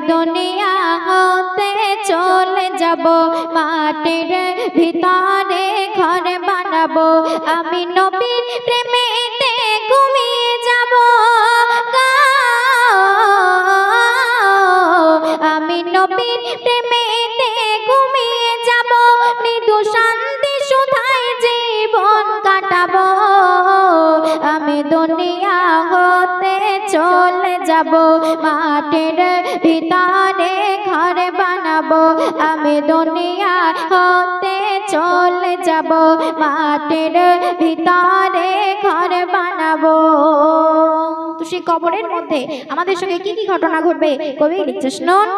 দুনিয়া হতে চলে যাব, মাটির ভিতরে ঘর বানাবো। আমি নবীর প্রেমেতে ঘুমিয়ে যাব। আমি নবীর প্রেমেতে ঘুমিয়ে যাব। মৃদু শান্তি সুধায় জীবন কাটাবো। দুনিয়া হতে চলে যাব, মাটির ভিতরে ঘর বানাবো। আমি দুনিয়া হতে চলে যাব, মাটির ভিতরে ঘর বানাবো। তো সেই কবরের মধ্যে আমাদের সঙ্গে কি কি ঘটনা ঘটবে, কবি লিখছে শুনুন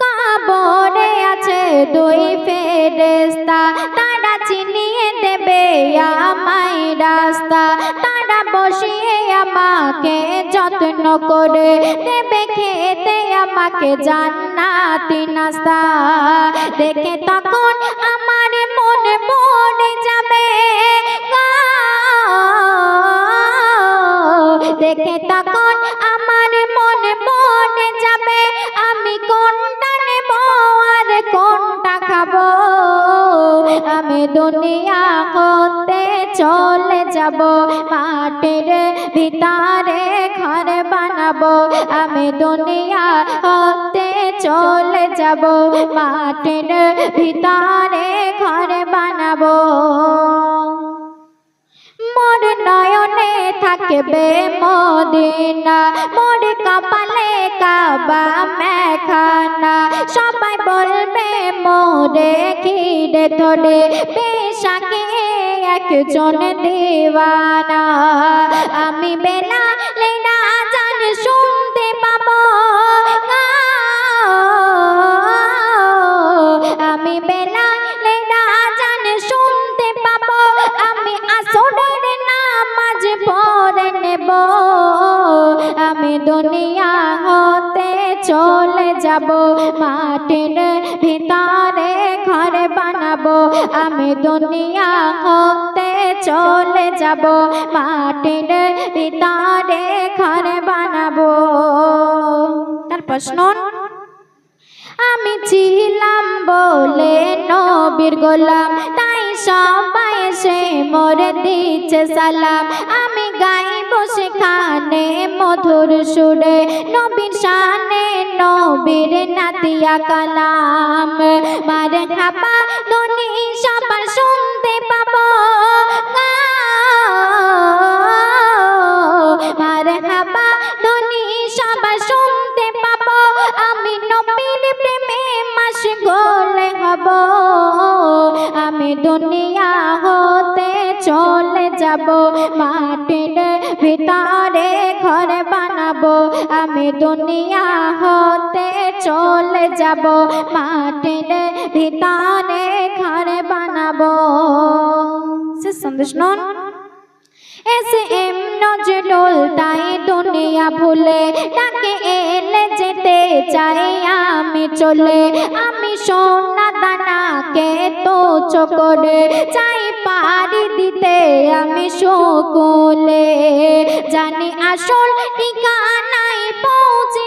কবরে আছে দুই ফেরেস্তা রাস্তা, তারা বসিয়ে আমাকে যত্ন করে দেবে খেতে, আমাকে জান্নাতি নাস্তা দেখে তখন আমার মনে পড়ে যাবে। দেখে তখন আমার মনে মনে যাবে। আমি কোনটা নেব আর কোনটা খাব? আমি দুনিয়া হতে চলে যাব মাটির ভিতরে ঘর বানাবো। আমি দুনিয়া হতে চলে যাব, মাটির ভিতরে ঘর বানাবো। মোর নয়নে থাকবে মদিনা, মোর কপালে কাবা মেখানা। সবাই বলবে, মোরে ঘিরে ধরে পেশাকে একজন দেওয়ানা। আমি বেলা লেনা জান শুনতে পাব। আমি বেলা লেনা জান শুনতে পাব। আমি আসরের নামাজ পড়ে নেব। আমি দুনিয়া যাব মাটির ভিতরে ঘর বানাবো, আমি দুনিয়া হতে চলে যাব, মাটির ভিতরে ঘর বানাবো। তারপর শুনুন আমি ছিলাম বলে নবীর গোলাম তাই সবাই সে মোরে দিচ্ছে সালাম। আমি গাইব সেখানে মধুর সুরে নবীর শানে নবীর নাতিয়া কালাম। মার খাপা ধনী সবার শুনতে পাবো। দুনিয়া হতে চলে যাব, মাটির ভিতরে ঘর বানাবো। আমি দুনিয়া হতে চলে যাব, মাটির ভিতরে ঘর বানাবো। সন্দেশ নন। এসে এম নজরুল তাই দুনিয়া ভুলে ডাকে এলে যেতে চাই আমি চলে। আমি সোনা দানাকে তো চকরে চাই পারি দিতে আমি সকলে জানি আসল ঠিকানায় পৌঁছে